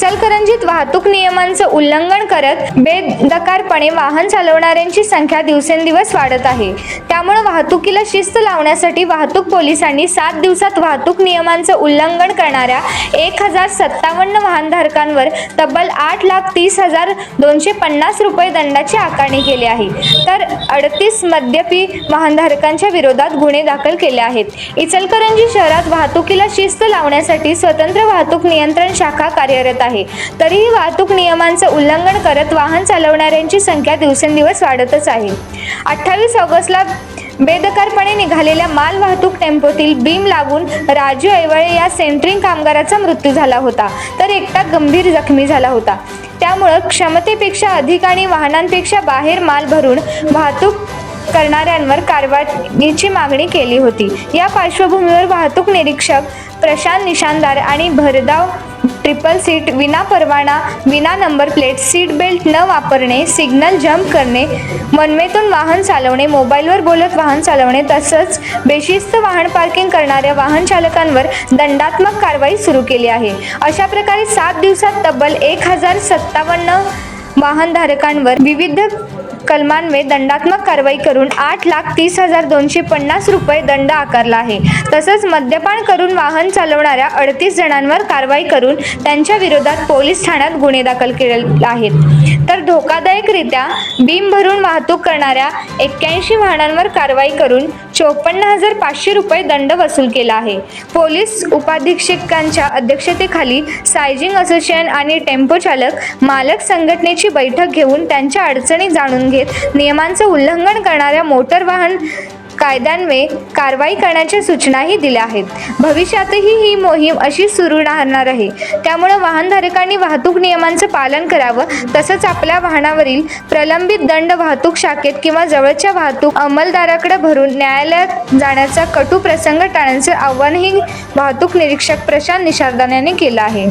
इचलकरंजीत वाहतूक नियमांचं उल्लंघन करत बेदकारपणे वाहन चालवणाऱ्यांची संख्या दिवसेंदिवस वाढत आहे. त्यामुळे वाहतुकीला शिस्त लावण्यासाठी वाहतूक पोलिसांनी सात दिवसात वाहतूक नियमांचं उल्लंघन करणाऱ्या एक हजार सत्तावन्न वाहनधारकांवर तब्बल आठ लाख तीस हजार दोनशे पन्नास रुपये दंडाची आकारणी केली आहे. तर अडतीस मद्यपी वाहनधारकांच्या विरोधात गुन्हे दाखल केले आहेत. इचलकरंजी शहरात वाहतुकीला शिस्त लावण्यासाठी स्वतंत्र वाहतूक नियंत्रण शाखा कार्यरत आहे. तरीही वाहतूक नियमांचं उल्लंघन करत वाहन चालवणाऱ्यांची संख्या दिवसेंदिवस वाढतच आहे. अठ्ठावीस ऑगस्टला बेदकारपणे निघालेल्या माल वाहतूक टेम्पोतील बीम लागून राजू ऐवळे या सेंट्रिंग कामगाराचा मृत्यू झाला होता. तर एकटा गंभीर जखमी झाला होता. त्यामुळं क्षमतेपेक्षा अधिक आणि वाहनांपेक्षा बाहेर माल भरून वाहतूक करणाऱ्यांवर कारवाईची मागणी केली होती. या पार्श्वभूमीवर वाहतूक निरीक्षक प्रशांत निशानदार आणि भरधाव ट्रिपल सीट विना परवाना विना नंबर प्लेट सीट बेल्ट न वापरणे सिग्नल जम्प करणे मनमेतून वाहन चालवणे मोबाईलवर बोलत वाहन चालवणे तसंच बेशिस्त वाहन पार्किंग करणाऱ्या वाहन चालकांवर दंडात्मक कारवाई सुरू केली आहे. अशा प्रकारे सात दिवसात तब्बल एक हजार सत्तावन्न वाहनधारकांवर विविध कलमांवे दंडात्मक कारवाई करून आठ लाख तीस हजार दोनशे पन्नास रुपये दंड आकारला आहे. तसंच मद्यपान करून वाहन चालवणाऱ्या अडतीस जणांवर कारवाई करून त्यांच्या विरोधात पोलीस ठाण्यात गुन्हे दाखल केले आहेत. तर धोकादायकरित्या बीम भरून वाहतूक करणाऱ्या एक्क्याऐंशी वाहनांवर कारवाई करून चोपन्न हजार पाचशे रुपये दंड वसूल केला आहे. पोलीस उपाधीक्षकांच्या अध्यक्षतेखाली सायजिंग असोसिएशन आणि टेम्पो चालक मालक संघटनेची बैठक घेऊन त्यांच्या अडचणी जाणून घेत नियमांचं उल्लंघन करणाऱ्या मोटर वाहन कायद्यान्वये कारवाई करण्याच्या सूचनाही दिल्या आहेत. भविष्यातही ही मोहीम अशी सुरू राहणार आहे. त्यामुळे वाहनधारकांनी वाहतूक नियमांचं पालन करावं तसंच आपल्या वाहनावरील प्रलंबित दंड वाहतूक शाखेत किंवा जवळच्या वाहतूक अंमलदाराकडे भरून न्यायालयात जाण्याचा कटू प्रसंग टाळण्याचे आव्हानही वाहतूक निरीक्षक प्रशांत निशारदान यांनी केलं आहे.